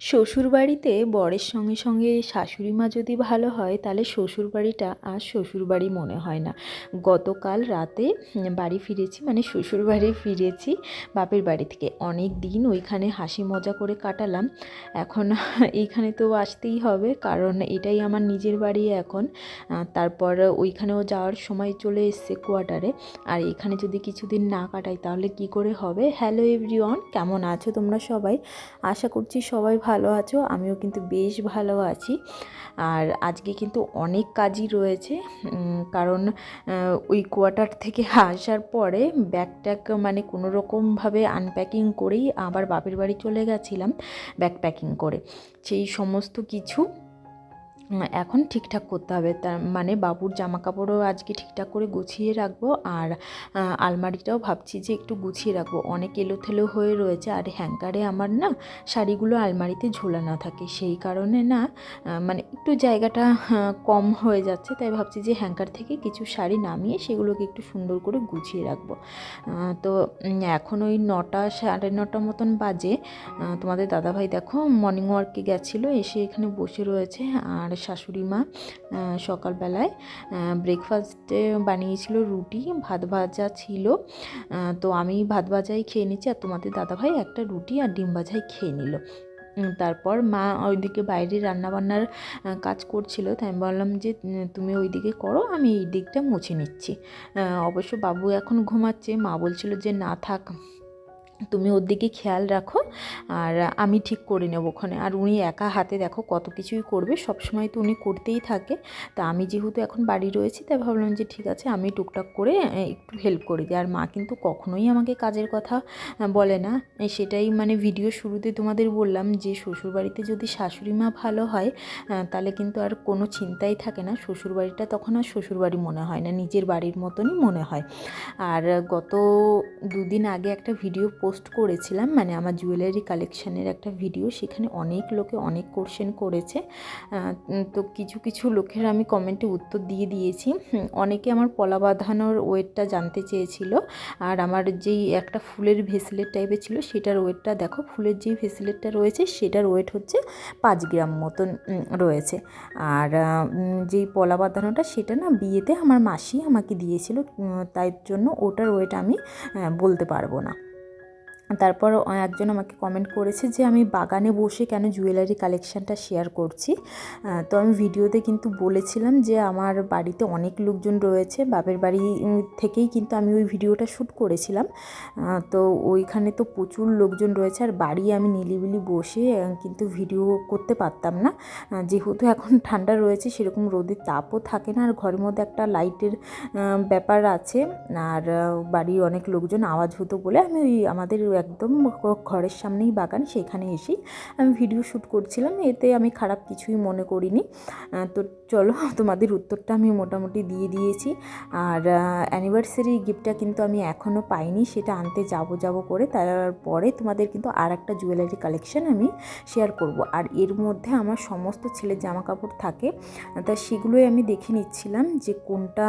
শ্বশুরবাড়িতে বরের সঙ্গে সঙ্গে শাশুড়ি মা যদি ভালো হয়, তাহলে শ্বশুরবাড়িটা আর শ্বশুরবাড়ি মনে হয় না। গতকাল রাতে বাড়ি ফিরেছি মানে শ্বশুরবাড়ি ফিরেছি বাপের বাড়ি থেকে। অনেক দিন ওইখানে হাসি মজা করে কাটালাম। এখন এইখানে তো আসতেই হবে, কারণ এটাই আমার নিজের বাড়ি এখন। তারপর ওইখানেও যাওয়ার সময় চলে এসছে কোয়ার্টারে। আর এখানে যদি কিছুদিন না কাটাই, তাহলে কি করে হবে? হ্যালো এভরিওয়ান কেমন আছো তোমরা সবাই? আশা করছি সবাই ভালো আছো? আমিও কিন্তু বেশ ভালো আছি। আর আজকে কিন্তু অনেক কাজই রয়েছে। কারণ ওই কোয়ার্টার থেকে আসার পরে ব্যাগ মানে কোনো রকমভাবে আনপ্যাকিং করেই আবার বাপের বাড়ি চলে গেছিলাম ব্যাগ প্যাকিং করে। সেই সমস্ত কিছু এখন ঠিকঠাক করতে হবে। তার মানে বাবুর জামা কাপড়ও আজকে ঠিকঠাক করে গুছিয়ে রাখব আর আলমারিটাও ভাবছি যে একটু গুছিয়ে রাখব। অনেক এলোথেলো হয়ে রয়েছে আর হ্যাঙ্কারে আমার না শাড়িগুলো আলমারিতে ঝোলানো থাকে। সেই কারণে না মানে একটু জায়গাটা কম হয়ে যাচ্ছে। তাই ভাবছি যে হ্যাঙ্কার থেকে কিছু শাড়ি নামিয়ে সেগুলোকে একটু সুন্দর করে গুছিয়ে রাখব। তো এখন ওই নটা, সাড়ে নটা মতন বাজে। তোমাদের দাদাভাই দেখো মর্নিং ওয়ার্কে গেছিল, এসে এখানে বসে রয়েছে। আর শাশুড়ি মা সকালবেলায় ব্রেকফাস্টে বানিয়েছিল রুটি, ভাত ভাজা ছিল। তো আমি ভাত ভাজাই খেয়ে নিচ্ছি আর তোমাদের দাদাভাই একটা রুটি আর ডিম ভাজাই খেয়ে নিল। তারপর মা ওইদিকে বাইরে রান্নাবান্নার কাজ করছিল, তাই আমি বললাম যে তুমি ওইদিকে করো, আমি এই দিকটা মুছে নিচ্ছি। অবশ্য বাবু এখন ঘুমাচ্ছে, মা বলছিল যে, না থাক তুমি ওর দিকে খেয়াল রাখো আর আমি ঠিক করে নেব ওখানে। আর উনি একা হাতে দেখো কত কিছুই করবে সব সময় তো উনি করতেই থাকে। তা আমি যেহেতু এখন বাড়ি রয়েছি, তাই ভাবলাম যে ঠিক আছে, আমি টুকটাক করে একটু হেল্প করে দিই। আর মা কিন্তু কখনোই আমাকে কাজের কথা বলে না। সেটাই মানে ভিডিও শুরুতে তোমাদের বললাম যে, শ্বশুরবাড়িতে যদি শাশুড়ি মা ভালো হয় তাহলে কিন্তু আর কোনো চিন্তাই থাকে না। শ্বশুরবাড়িটা তখন আর শ্বশুরবাড়ি মনে হয় না, নিজের বাড়ির মতনই মনে হয়। আর গত দুদিন আগে একটা ভিডিও পোস্ট করেছিলাম মানে আমার জুয়েলারি কালেকশানের একটা ভিডিও সেখানে অনেক লোকে অনেক কোশ্চেন করেছে। তো কিছু কিছু লোকের আমি কমেন্টে উত্তর দিয়ে দিয়েছি। অনেকে আমার পলা বাঁধানোর ওয়েটটা জানতে চেয়েছিল, আর আমার যেই একটা ফুলের ভেসলেট টাইপের ছিল, সেটার ওয়েটটা দেখো, ফুলের যেই ভেসলেটটা রয়েছে, সেটার ওয়েট হচ্ছে পাঁচ গ্রাম মতন রয়েছে। আর যেই পলা বাঁধানোটা, সেটা না বিয়েতে আমার মাসি আমাকে দিয়েছিল তাই জন্য ওটার ওয়েট আমি বলতে পারব না। তারপর একজন আমাকে কমেন্ট করেছে যে, আমি বাগানে বসে কেন জুয়েলারি কালেকশানটা শেয়ার করছি? তো আমি ভিডিওতে কিন্তু বলেছিলাম যে, আমার বাড়িতে অনেক লোকজন রয়েছে, বাপের বাড়ি থেকেই কিন্তু আমি ওই ভিডিওটা শ্যুট করেছিলাম। তো ওইখানে তো প্রচুর লোকজন রয়েছে, আর বাড়ি আমি নিলিবিলি বসে কিন্তু ভিডিও করতে পারতাম না। যেহেতু এখন ঠান্ডা রয়েছে, সেরকম রোদের তাপও থাকে না, আর ঘরের মধ্যে একটা লাইটের ব্যাপার আছে। আর বাড়ির অনেক লোকজন আওয়াজ হতো বলে আমি ওই আমাদের একদম ঘরের সামনেই বাগান, সেখানে এসেই আমি ভিডিও শ্যুট করছিলাম। এতে আমি খারাপ কিছুই মনে করিনি। তো চলো, তোমাদের উত্তরটা আমি মোটামুটি দিয়ে দিয়েছি। আর অ্যানিভার্সারি গিফটটা কিন্তু আমি এখনও পাইনি, সেটা আনতে যাব যাব করে। তারপরে তোমাদের কিন্তু আর একটা জুয়েলারি কালেকশন আমি শেয়ার করব। আর এর মধ্যে আমার সমস্ত ছেলের জামা কাপড় থাকে। তা সেগুলোই আমি দেখে নিচ্ছিলাম যে কোনটা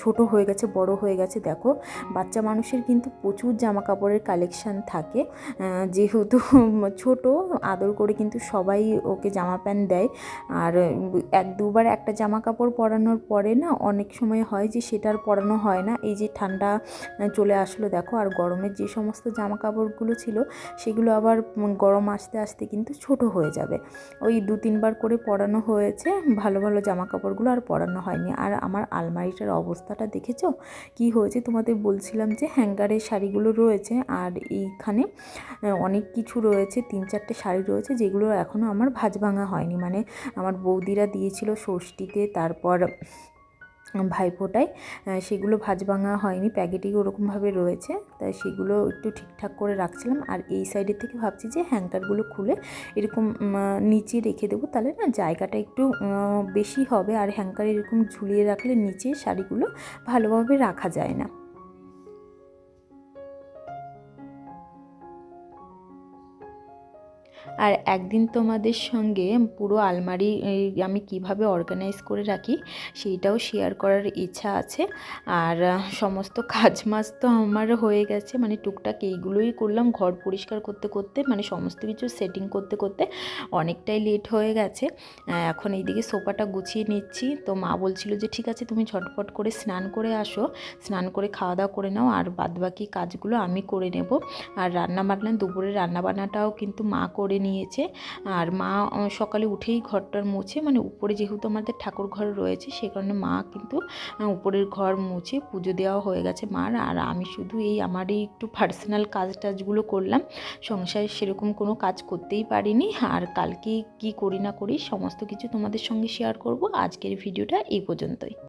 ছোট হয়ে গেছে, বড় হয়ে গেছে। দেখো, বাচ্চা মানুষের কিন্তু প্রচুর জামা কাপড়ের কালেকশান থাকে। যেহেতু ছোট, আদর করে কিন্তু সবাই ওকে জামা প্যান্ট দেয়। আর এক দুবার একটা জামা কাপড় পরানোর পরে না অনেক সময় হয় যে সেটা আর পরানো হয় না। এই যে ঠান্ডা চলে আসলো দেখো। আর গরমের যে সমস্ত জামা কাপড়গুলো ছিল, সেগুলো আবার গরম আসতে আসতে কিন্তু ছোট হয়ে যাবে। ওই দু তিনবার করে পরানো হয়েছে, ভালো ভালো জামা কাপড়গুলো আর পরানো হয়নি। আর আমার আলমারিটার অবস্থাটা দেখেছ? কি হয়েছে? তোমাদের বলছিলাম যে হ্যাঙ্গারের শাড়িগুলো রয়েছে। আর এইখানে অনেক কিছু রয়েছে, তিন চারটে শাড়ি রয়েছে, যেগুলো এখনও আমার ভাজ ভাঙা হয়নি। মানে আমার বৌদিরা দিয়েছিল ষষ্ঠীতে, তারপর ভাইফোঁটায় সেগুলো ভাজ ভাঙা হয়নি, প্যাকেটেই ওরকমভাবে রয়েছে তাই সেগুলো একটু ঠিকঠাক করে রাখছিলাম। আর এই সাইডের থেকে ভাবছি যে হ্যাঙ্গারগুলো খুলে এরকম নিচে রেখে দেবো, তাহলে না জায়গাটা একটু বেশি হবে। আর হ্যাঙ্গার এরকম ঝুলিয়ে রাখলে নিচে শাড়িগুলো ভালোভাবে রাখা যায় না। আর একদিন তোমাদের সঙ্গে পুরো আলমারি আমি কীভাবে অর্গানাইজ করে রাখি সেইটাও শেয়ার করার ইচ্ছা আছে। আর সমস্ত কাজ মাছ তো আমার হয়ে গেছে। মানে টুকটাক এইগুলোই করলাম ঘর পরিষ্কার করতে করতে মানে সমস্ত কিছু সেটিং করতে করতে অনেকটাই লেট হয়ে গেছে। এখন এইদিকে সোফাটা গুছিয়ে নিচ্ছি। তো মা বলছিল যে, ঠিক আছে, তুমি ঝটপট করে স্নান করে আসো। স্নান করে খাওয়া দাওয়া করে নাও আর বাদবাকি কাজগুলো আমি করে নেব। আর রান্না বান্না দুপুরে রান্না বান্নাটাও কিন্তু মা করে নিয়েছে। আর মা সকালে উঠেই ঘরটার মুছে মানে উপরে যেহেতু আমাদের ঠাকুর ঘর রয়েছে, সে কারণে মা কিন্তু উপরের ঘর মুছে পুজো দেওয়া হয়ে গেছে মার। আর আমি শুধু এই আমার এই একটু পার্সোনাল কাজ টাজগুলো করলাম। সংসারে সেরকম কোনো কাজ করতেই পারিনি। আর কালকে কি করি না করি, সমস্ত কিছু তোমাদের সঙ্গে শেয়ার করব। আজকের ভিডিওটা এই পর্যন্তই।